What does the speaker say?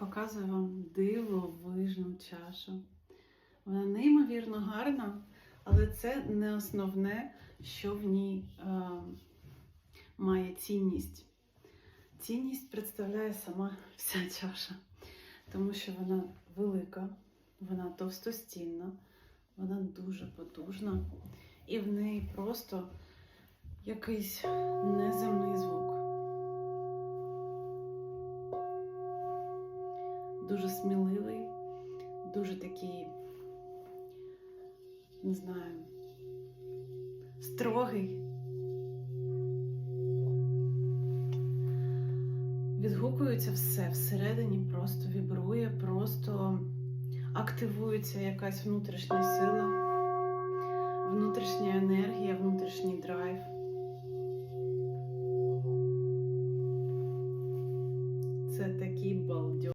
показую вам дивовижну чашу. Вона неймовірно гарна, але це не основне, що в ній е, має цінність. Цінність представляє сама вся чаша, тому що вона велика, вона товстостінна, вона дуже потужна, і в неї просто якийсь неземний звук. дуже сміливий, дуже такий, не знаю, строгий. Відгукується все всередині, просто вібрує, просто активується якась внутрішня сила, внутрішня енергія, внутрішній драйв. Це такий балдьо.